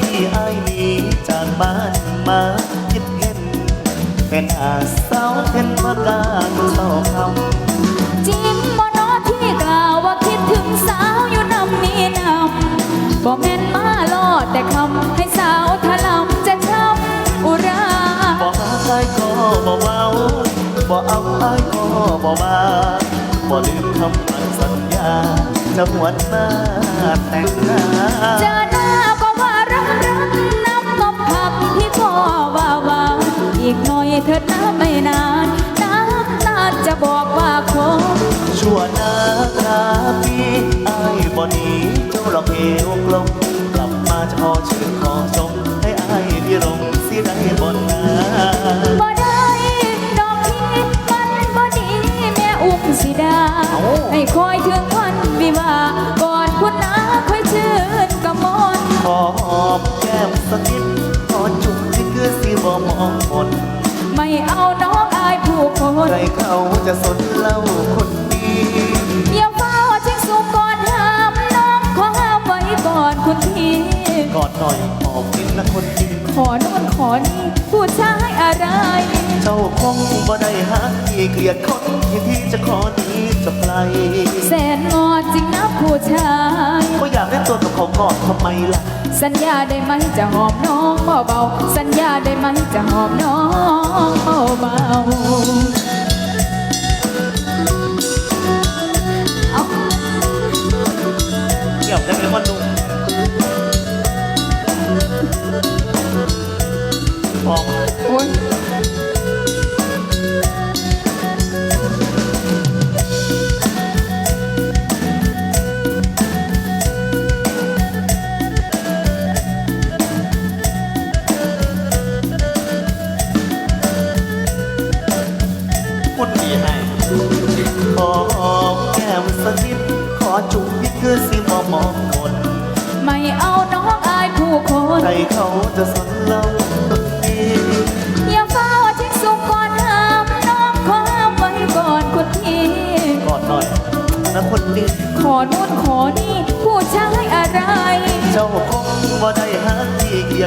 ที่ไอ้ายหนีจากบ้านมาคิดเห็นเป็นอาสาวเป็นว่ากลางเศร้าคำจริงบ่เนอที่กล่าวว่าคิดถึงสาวอยู่นำนี้นำบ่แม่นมาลอดแต่คำให้สาวทะลำจะช้ำอุราบ่หาใครก็บ่เว้าบ่เอาไอ้ายก็บ่มาบ่ลืมคำมั่นสัญญาจะหวนมาแต่งงาน หน่อยเถิดนะไม่นานน้ำตาจะบอกว่าคงชั่วนาตราปีไอ้บ่หนีเจ้าหลอกเอวกลมกลับมาจะหอชื่น ใครเขาจะสนเล่าคนดีอย่าเฝ้าชิงสูงก่อนห้ามน้องขอห้ามไว้ก่อนคุณทีกอดหน่อยหอมกินนะคนดีขอโน่นขอนี่ผู้ชายอะไร เจ้าคงบ่ได้หักที่เกลียดคนที่ที่จะขอหนีจะไกลแสนงอจริงนะผู้ชาย ก็อยากได้ตัวกับเขาก่อนทำไมล่ะ สัญญาได้ไหมจะหอมน้องเบาๆสัญญาได้ไหมจะหอมน้องเบาๆ เกี่ยวเป็นคนหนุ่มบอก โอ้ย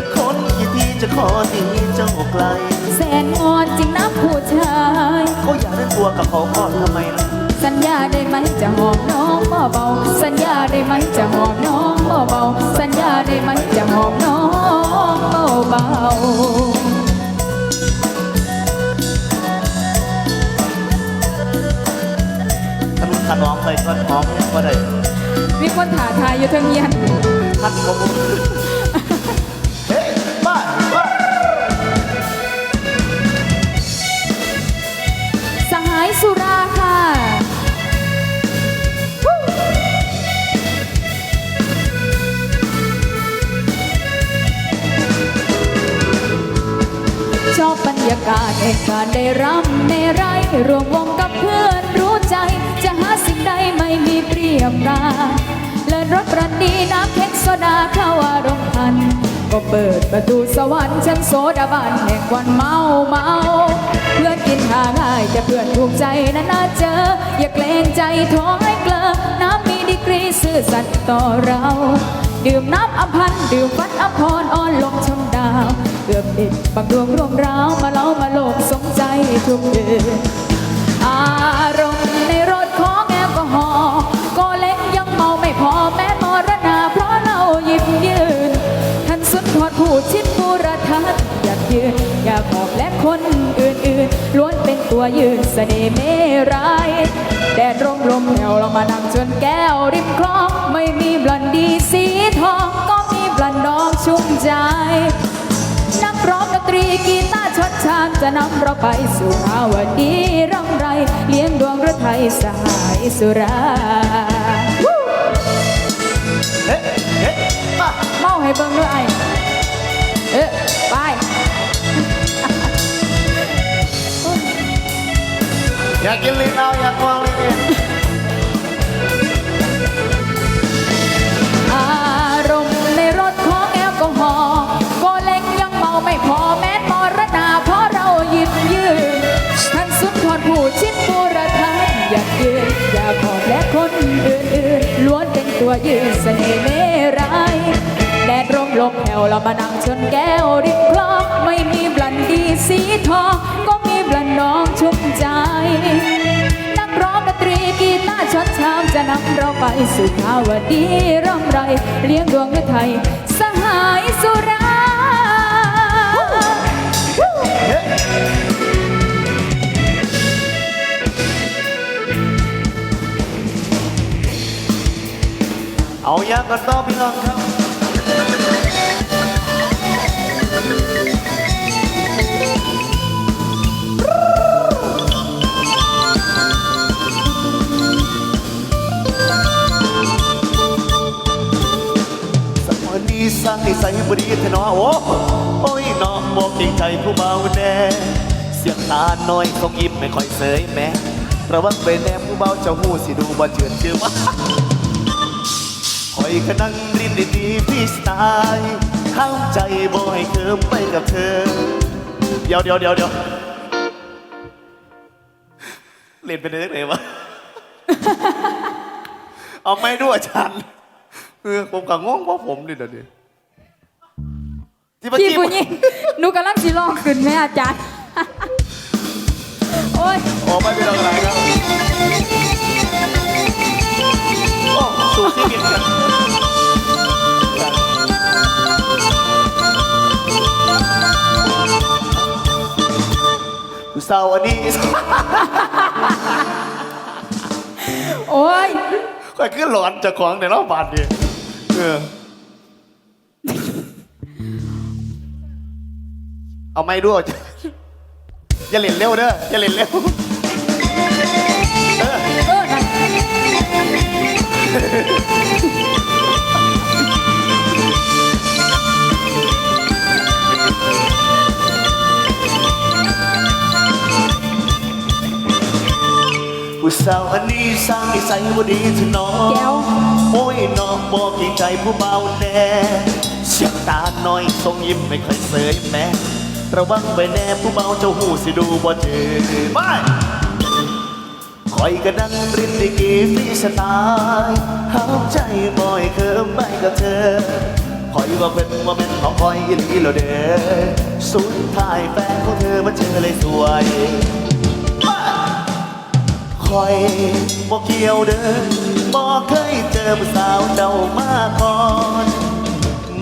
ดคนที่ที่จะขอหนีเจ้าไกลแสนงอนจริงนะผู้ชาย ก็อยากได้ตัวกับเขาก่อนทำไมล่ะสัญญาได้ไหมจะหอมน้องเบาๆสัญญาได้ไหมจะหอมน้องเบาๆสัญญาได้ไหมจะหอมน้องเบาถ้ามึงขัดน้องไปก็น้องก็ได้ๆมีคนถ่าทายอยู่เทางเงียนขัดผม ยากาศแห่งการได้รำในไรรวมวงกับเพื่อนรู้ใจ จะหาสิ่งใดไม่มีเปรียบราเลินรถประดีน้ำเค็กโซดาเข้าอารมณ์พัน ก็เปิดประตูสวรรค์ชั้นโซดาบันแห่งวันเมาเมาเพื่อนกินหาง่ายแต่เพื่อนถูกใจนะน่าเจอ อย่าเกรงใจท้องให้เกลอน้ำมีดีกรีซื่อสัตย์ต่อเรา ดื่มน้ำอภันดื่มฟันอภรอ่อนลงชมดาวเกือบดิดบางดวงรวมร้าวมาเล่ามาโลกสมใจทุกเดือนอารมณ์ในรถของแอลกอฮอล์ก็เล็กยังเมาไม่พอแม้มรณาเพราะเราหยิบยืนท่านสุดทอดผู้ชิดผู้ระทัดอยากยืนอยากบอกและคนอื่นๆล้วนเป็นตัวยืนเสน่ห์เมรายแดดร่มลมแผ่วเรามานั่งจนแก้วริมคลอง กีตาร์ชดชานจะนำเราไปสู่ภาวดีร่ำไร เลี้ยงดวงฤทัยสหายสุราเฮ้ยเฮ้ยบ้าเมาให้เบิ่งด้วยไอ้เอ๊ะไปอยากกินลิ้นเอาอยากวางลิ้น ผู้ชิดบูรทันอยากยืนอยากขอบอื่นๆล้วนเป็นตัวยืนเสน่ห์เมรายแดดร่มลมแผ่วเรามานั่งชนแก้วริมคลองไม่มีบลันดีสีทองก็มีบลันน้องชุ่มใจนักร้องดนตรีกีตาร์ช็อตชามจะนำเราไปสู่ภาวดีร่ำไร เลี้ยงดวงฤทัยสหายสุรา เอายางกันต่อพี่น้องครับสมัยนี้สร้างนิสัยบดีเถอะเนาะโอ้โอ้ยน้องบอกเกรงใจผู้เบาแน่เสียงตาน้อยทรงยิ้มไม่ค่อยเสยแม้ระวังไปแนมผู้เบาเจ้าหูสิดูบ่เจือนเชื่อว่า คอยขนังรินดีๆพี่สไตล์ข้ามใจบ่ให้เคิมไปกับเธอ เดี๋ยวเดี๋ยวเดี๋ยวเดี๋ยวเล่นไปได้ยังไงวะ เอาไม่ด้วยอาจารย์เออผมกับงงเพราะผมนี่เดี๋ยวนี้ที่เมื่อพี่กี้ผู้หญิงหนูกำลังสิลองขึ้นแม่อาจารย์ โอ้ยโอ้ไม่เป็นไรครับ โอ้สู่ชีวิตกันผู้สาวอันนี้โอ้ยค่อยขึ้นหลอนจากของในรอบบานดิเออเอาไม่ด้วยอย่าเล่นเร็วเด้ออย่าเล่นเร็ว ผู้สาวอันนี้สร้างนิสัยบ่ดีเถอะน้องแก้ว โอ้ยน้องบอกเกรงใจผู้เบาแน่เสียงตาน้อยทรงยิ้มไม่ค่อยเสยแม้ระวังไว้แน่ผู้เบาเจ้าหูสิดูบ่เจอไม่ คอยก็นั่งรินดีกีฟีสไตล์หาใจบ่อยเคิมไปกับเธอคอยว่าเป็นว่าเป็นของคอยอีหลีแล้วเด้อสุดท้ายแฟนของเธอมันเจอเลยสวยคอยบ่เกี่ยวเด้อบ่เคยเจอผู้สาวเดามาก่อน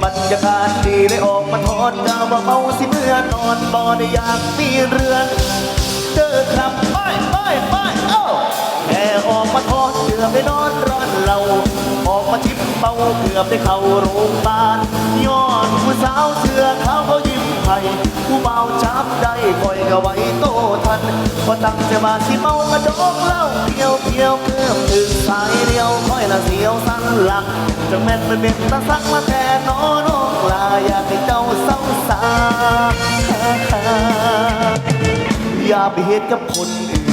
บรรยากาศดีเลยออกมาทอดกาว่าเมาสิเมื่อนอนบ่ได้อยากมีเรื่องเจอครับไปไปไปเอ้ ออกมาทอดเกือบได้นอนร้อนเราออกมาทิพเบาเกือบได้เข้าโรงพยาบาลย้อนผู้สาวเชื่อเขาเขายิ้มให้ผู้เบาจับได้คอยก็ไว้โตทันพอตั้งใจมาสิเมากระดกเหล้าเพียวเพียวเกือบถึงสายเดียวคอยละเสียวสั้นหลังจะแม่นเป็นเป็นตาสักมาแทนน้อน้องลาอยากให้เจ้าเศร้าสาอย่าไปเหตุกับคนอื่น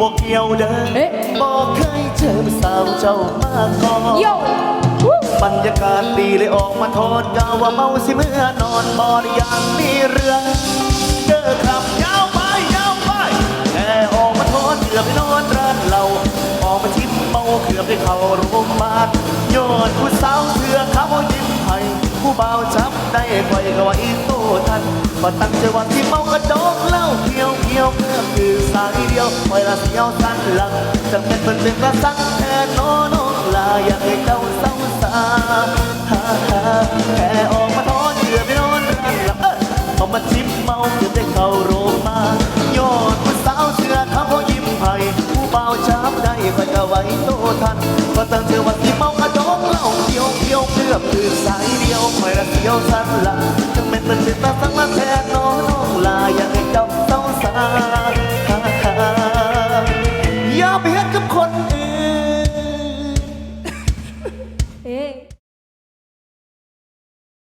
บอกเกี่ยวเด้เอ๊ะอบอกเคยเจอสาวเจ้ามาก่อนโยวู้บรรยากาศดีเลยออกมาทอนกาวว่าเมาสิเมื่อนอนบ่ได้อยากมีเรื่องเจอครับยาวไปยาวไปแค่ออกมาทอนเกือบไปนอนร้านเราออกมาชิมเมาเกือบได้เข้าโรงพยาบาลยอดผู้สาวเถื่อเขายิ้มให้ผู้บ่าวจับได้คอยก็ว่าอีโตทันพอตั้งใจว่าที่เมากระดกเหล้าเพียว เพียวเพื่อคือสายเดียวคอยละเสียวสั้นหลังจะเป็นเป็นเป็นกระสังแทนโนโนลาอยากให้เจ้าเศร้าสาฮ่าฮ่าแค่ออกมาทอนเกือบไปนอนรันหลับเอ้ยพอมาชิมเมาเกือบได้เข้าโรงพยาบาลยอดผู้สาวเชื่อเขาเขายิ้มให้ผู้เบาจับได้คอยก็ไว้โตทันพอตั้งเจอว่าที่เมากระดกเหล้าเพียวเพียวเกือบตื่นสายเดียวคอยละเสียวสั้นหลังจังเป็นเป็นเป็นตาสังมาแทนน้องน้องลาอยากให้เจ้าา